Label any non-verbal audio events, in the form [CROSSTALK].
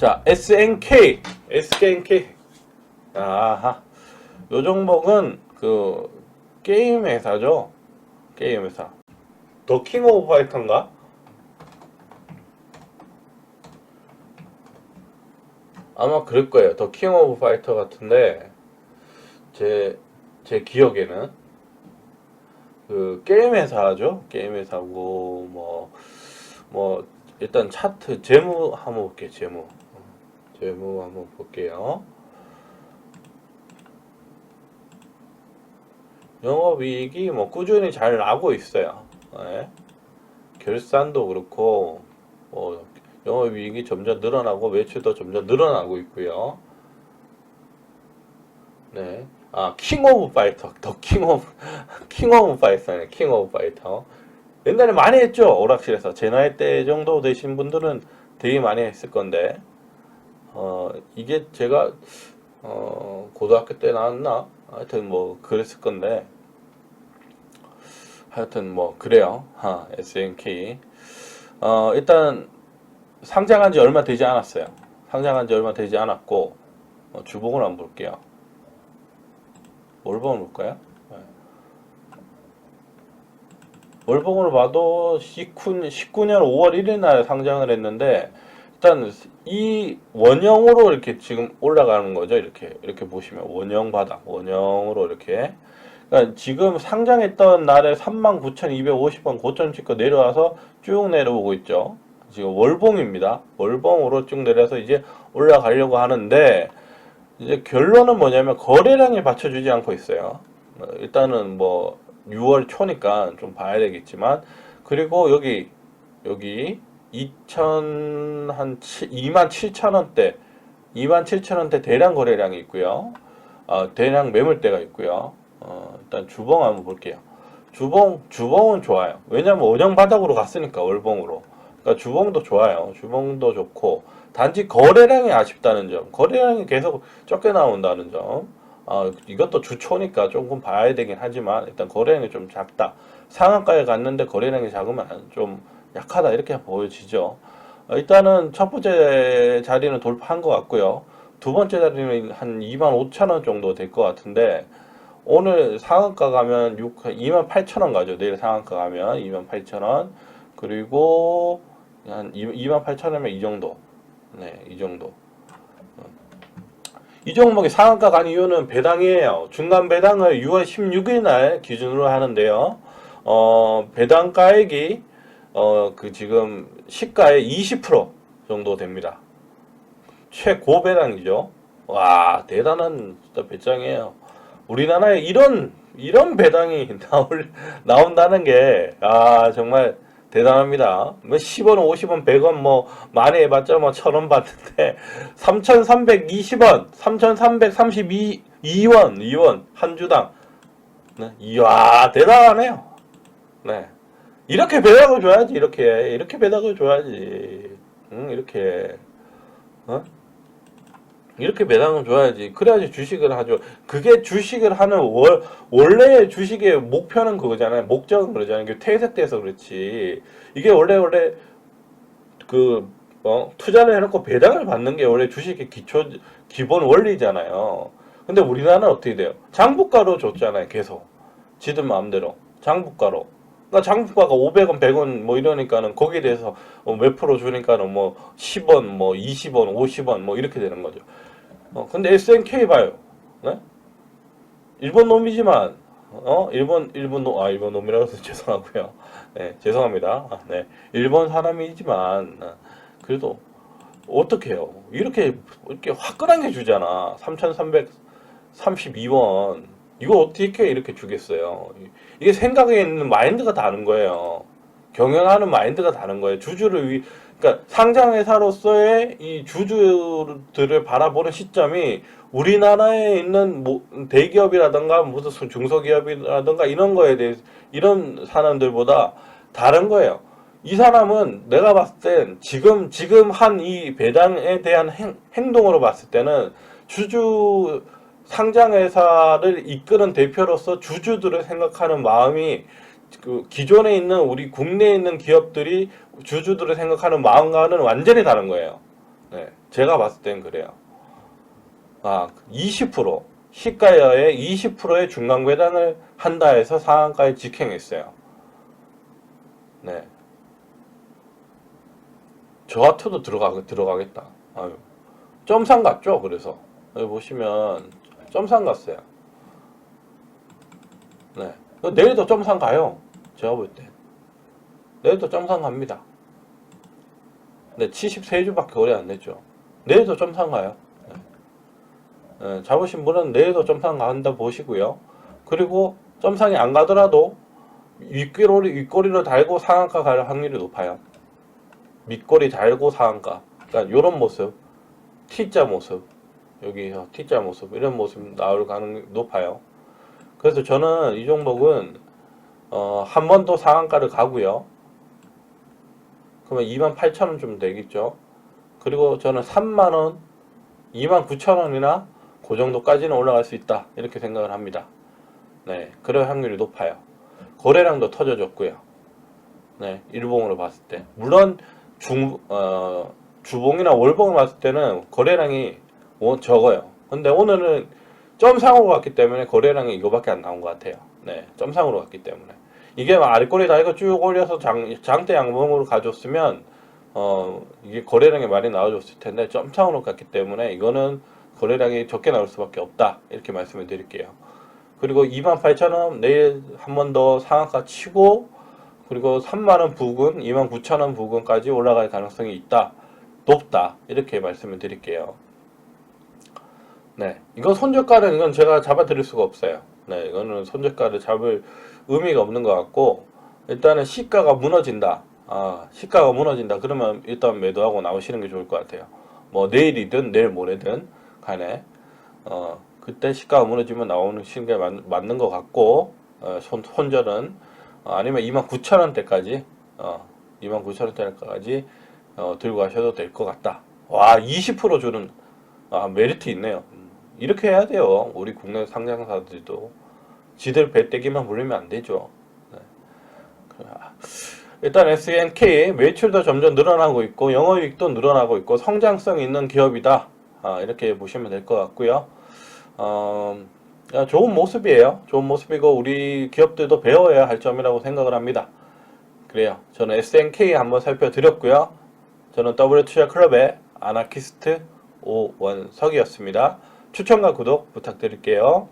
자, SNK. SNK. 아하. 요 종목은 그 게임 회사죠. 게임 회사. 더킹 오브 파이터인가? 아마 그럴 거예요. 더킹 오브 파이터 같은데 제 제 기억에는 그 게임 회사죠. 게임 회사고 뭐뭐 일단 차트 재무 한번 볼게요. 재무 재무 한번 볼게요. 영업이익이 뭐 꾸준히 잘 나고 있어요. 네. 결산도 그렇고 뭐 영업이익이 점점 늘어나고 매출도 점점 늘어나고 있고요. 네. 아, 킹 오브 파이터. 더킹 오브 [LAUGHS] 킹 오브 파이터네. 킹 오브 파이터. 옛날에 많이 했죠. 오락실에서. 제 나이 때 정도 되신 분들은 되게 많이 했을 건데. 어, 이게 제가 어, 고등학교 때 나왔나? 하여튼 뭐 그랬을 건데. 하여튼 뭐 그래요. 하, SNK. 어, 일단 상장한 지 얼마 되지 않았어요. 상장한 지 얼마 되지 않았고 어, 주봉을 한번 볼게요. 월봉을 볼까요? 네. 월봉으로 봐도 19, 19년 5월 1일 날 상장을 했는데 일단 이 원형으로 이렇게 지금 올라가는 거죠. 이렇게 이렇게 보시면 원형 바닥 원형으로 이렇게 그러니까 지금 상장했던 날에 39,250원 고점 찍고 내려와서 쭉 내려오고 있죠. 지금 월봉입니다. 월봉으로 쭉 내려서 이제 올라가려고 하는데 이제 결론은 뭐냐면 거래량이 받쳐주지 않고 있어요. 어, 일단은 뭐 6월 초니까 좀 봐야 되겠지만 그리고 여기 여기 2천 한 2만 7천 원대 2만 7천 원대 대량 거래량이 있고요. 어, 대량 매물대가 있고요. 어, 일단 주봉 한번 볼게요. 주봉 주봉은 좋아요. 왜냐면 원형 바닥으로 갔으니까 월봉으로. 그러니까 주봉도 좋아요. 주봉도 좋고 단지 거래량이 아쉽다는 점. 거래량이 계속 적게 나온다는 점. 아, 이것도 주초니까 조금 봐야 되긴 하지만 일단 거래량이 좀 작다. 상한가에 갔는데 거래량이 작으면 좀 약하다 이렇게 보여지죠. 어, 일단은 첫 번째 자리는 돌파한 것 같고요. 두 번째 자리는 한 2만 5천 원 정도 될 것 같은데 오늘 상한가 가면 6, 2만 8천 원 가죠. 내일 상한가 가면 2만 8천 원. 그리고 한 2만 8천 원이면 이 정도. 네, 이 정도. 어. 이 종목이 상한가 간 이유는 배당이에요. 중간 배당을 6월 16일 날 기준으로 하는데요. 어, 배당가액이 어, 그 지금 시가의 20% 정도 됩니다. 최고 배당이죠. 와, 대단한 진짜 배짱이에요. 우리나라에 이런 이런 배당이 [LAUGHS] 나올 나온다는 게 아, 정말 대단합니다. 뭐 10원, 50원, 100원 뭐 많이 해봤자 뭐천원 받는데 3,320원, 3,332 2원, 2원 한 주당. 네. 이야 대단하네요. 네. 이렇게 배당을 줘야지 이렇게 이렇게 배당을 줘야지. 응 이렇게 어? 이렇게 배당을 줘야지. 그래야지 주식을 하죠. 그게 주식을 하는 월, 원래 주식의 목표는 그거잖아요. 목적은 그러잖아요. 이게 퇴색돼서 그렇지. 이게 원래, 원래, 그, 어, 투자를 해놓고 배당을 받는 게 원래 주식의 기초, 기본 원리잖아요. 근데 우리나라는 어떻게 돼요? 장부가로 줬잖아요. 계속. 지들 마음대로. 장부가로. 그러니까 장부가가 500원, 100원 뭐 이러니까는 거기에 대해서 어, 몇 프로 주니까는 뭐 10원, 뭐 20원, 50원 뭐 이렇게 되는 거죠. 어, 근데 SNK 봐요. 네? 일본 놈이지만, 어, 일본, 일본 놈, 아, 일본 놈이라고 해서 [LAUGHS] 죄송하고요. 네, 죄송합니다. 아, 네. 일본 사람이지만, 아, 그래도, 어떡해요. 이렇게, 이렇게 화끈하게 주잖아. 3,332원. 이거 어떻게 이렇게 주겠어요. 이게 생각에 있는 마인드가 다른 거예요. 경영하는 마인드가 다른 거예요. 주주를 위, 그러니까 상장회사로서의 이 주주들을 바라보는 시점이 우리나라에 있는 뭐 대기업이라든가 무슨 중소기업이라든가 이런 거에 대해서 이런 사람들보다 다른 거예요. 이 사람은 내가 봤을 땐 지금 지금 한 이 배당에 대한 행, 행동으로 봤을 때는 주주 상장회사를 이끄는 대표로서 주주들을 생각하는 마음이 그 기존에 있는 우리 국내에 있는 기업들이 주주들을 생각하는 마음과는 완전히 다른 거예요. 네, 제가 봤을 땐 그래요. 아, 20% 시가여의 20%의 중간 배당을 한다 해서 상한가에 직행했어요. 네. 저 같아도 들어가 들어가겠다. 아유. 점상 갔죠. 그래서 여기 보시면 점상 갔어요. 네. 내일도 점상 가요. 제가 볼 때. 내일도 점상 갑니다. 네, 73주밖에 거래 안 됐죠. 내일도 점상 가요. 네. 네, 잡으신 분은 내일도 점상 간다 보시고요. 그리고 점상이 안 가더라도 윗꼬리, 윗꼬리로 달고 상한가 갈 확률이 높아요. 밑꼬리 달고 상한가. 그러니까 이런 모습, T자 모습, 여기서 T자 모습 이런 모습 나올 가능성이 높아요. 그래서 저는 이 종목은 어, 한 번 더 상한가를 가고요. 그러면 28,000원 좀 되겠죠. 그리고 저는 3만원, 29,000원이나 그 정도까지는 올라갈 수 있다. 이렇게 생각을 합니다. 네, 그럴 확률이 높아요. 거래량도 터져졌고요. 네, 일봉으로 봤을 때. 물론 중, 어, 주봉이나 월봉을 봤을 때는 거래량이 오- 적어요. 근데 오늘은 점상으로 갔기 때문에 거래량이 이거밖에 안 나온 것 같아요. 네, 점상으로 갔기 때문에. 이게 막 아랫꼬리 달고 쭉 올려서 장, 장대 양봉으로 가졌으면, 어, 이게 거래량이 많이 나와줬을 텐데, 점상으로 갔기 때문에 이거는 거래량이 적게 나올 수밖에 없다. 이렇게 말씀을 드릴게요. 그리고 28,000원 내일 한 번 더 상한가 치고, 그리고 3만원 부근, 29,000원 부근까지 올라갈 가능성이 있다. 높다. 이렇게 말씀을 드릴게요. 네. 이건 손절가는 이건 제가 잡아 드릴 수가 없어요. 네. 이거는 손절가를 잡을 의미가 없는 것 같고, 일단은 시가가 무너진다. 아, 시가가 무너진다. 그러면 일단 매도하고 나오시는 게 좋을 것 같아요. 뭐 내일이든 내일 모레든 간에, 어, 그때 시가가 무너지면 나오는 게 맞, 맞는 것 같고, 어, 손, 손절은, 어, 아니면 29,000원대까지, 어, 29,000원대까지, 어, 들고 가셔도 될 것 같다. 와, 20% 주는, 아, 메리트 있네요. 음, 이렇게 해야 돼요. 우리 국내 상장사들도. 지들 배떼기만 부리면 안 되죠. 네. 그, 아, 일단 SNK 매출도 점점 늘어나고 있고 영업이익도 늘어나고 있고 성장성 있는 기업이다. 아, 이렇게 보시면 될 것 같고요. 어, 야, 좋은 모습이에요. 좋은 모습이고 우리 기업들도 배워야 할 점이라고 생각을 합니다. 그래요. 저는 SNK 한번 살펴드렸고요. 저는 W 투자 클럽의 아나키스트 오원석이었습니다. 추천과 구독 부탁드릴게요.